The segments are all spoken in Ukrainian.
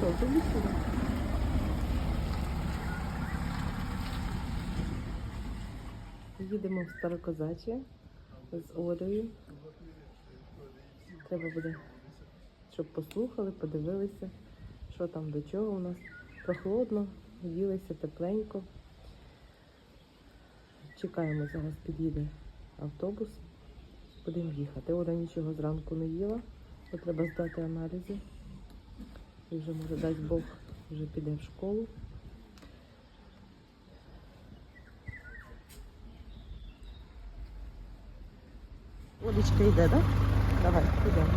Тобі сюди? Їдемо в Старокозаче з Олею. Треба буде, щоб послухали, подивилися, що там до чого у нас. Прохолодно, їлися тепленько. Чекаємо, зараз під'їде автобус. Будемо їхати. Оля нічого зранку не їла, бо треба здати аналізи. І вже, може, дасть Бог, вже піде в школу. Олечка йде, так? Давай, підемо.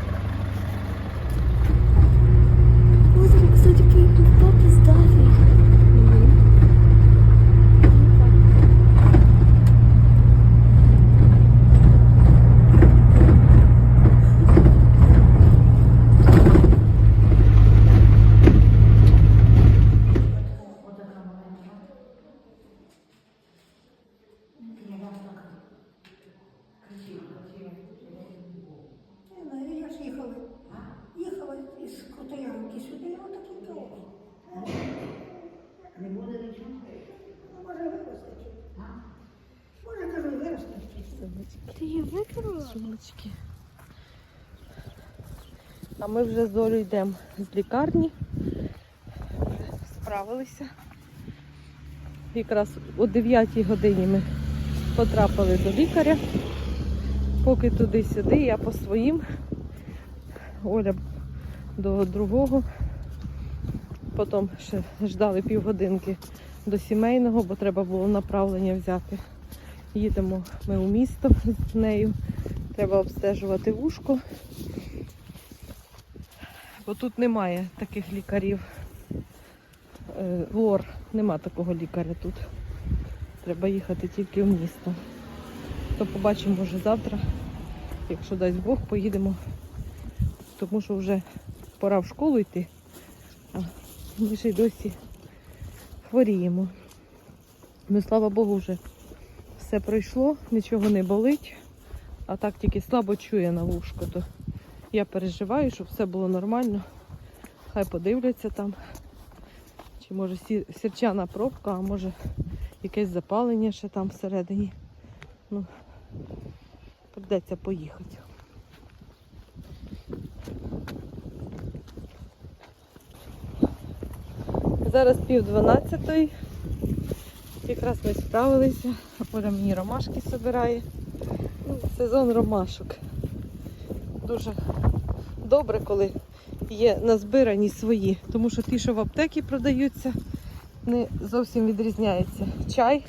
Озеро, кстати, папа здавить. Не Ти її викинула? Сумочки. А ми вже з Олею йдемо з лікарні. Вже справилися. Якраз о 9 годині ми потрапили до лікаря. Поки туди-сюди, я по своїм. Оля до другого. Потім ще ждали півгодинки до сімейного, бо треба було направлення взяти. Їдемо ми у місто з нею. Треба обстежувати вушко. Бо тут немає таких лікарів. Е, Лор, нема такого лікаря тут. Треба їхати тільки в місто. То побачимо, може завтра, якщо дасть Бог, поїдемо. Тому що вже пора в школу йти. А ми ще й досі хворіємо. Ну, слава Богу, вже все пройшло, нічого не болить, а так тільки слабо чує на вушко, то я переживаю, щоб все було нормально. Хай подивляться там. Чи може сі- сірчана пробка, а може якесь запалення ще там всередині. Ну, придеться поїхати. Зараз пів дванадцятої. Якраз ми справилися. Оля мені ромашки збирає. Ну, Сезон ромашок. Дуже добре, коли є назбирані свої. Тому що ті, що в аптекі продаються, не зовсім відрізняється. Чай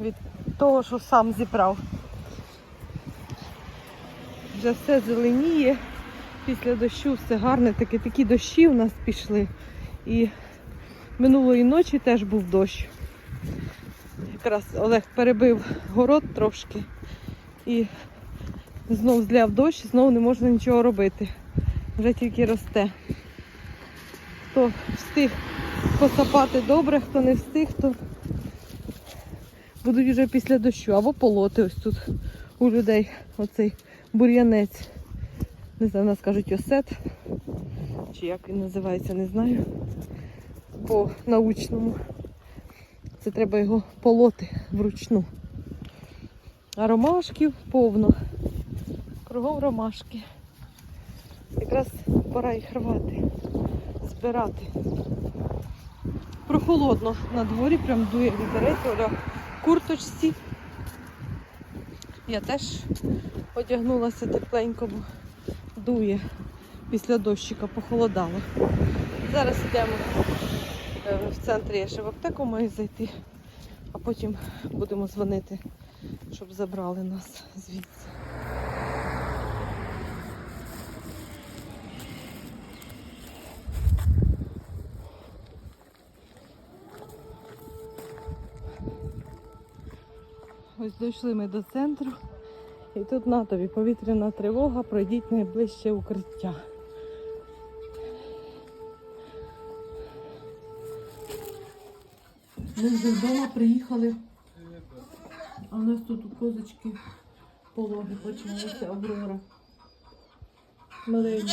від того, що сам зібрав. Вже все зеленіє. Після дощу все гарне, такі, такі дощі у нас пішли. І минулої ночі теж був дощ. Якраз Олег перебив город трошки і знов зляв дощ, знов не можна нічого робити. Вже тільки росте. Хто встиг посапати добре, хто не встиг, то будуть вже після дощу. Або полоти ось тут у людей оцей бур'янець. Не знаю, нас кажуть осет. Чи як він називається, не знаю. По научному. Це треба його полоти вручну. А ромашків повно. Кругом ромашки. Якраз пора їх рвати, збирати. Прохолодно на дворі, прям дує вітерець, Оля в курточці. Я теж одягнулася тепленько, бо дує після дощика, похолодало. Зараз йдемо центрі, я ще в аптеку маю зайти, а потім будемо дзвонити, щоб забрали нас звідси. Ось дійшли ми до центру. І тут на тобі повітряна тривога, пройдіть найближче укриття. Ми вже вдома приїхали. А у нас тут у козочки пологи почалися, Аврора. Маленька.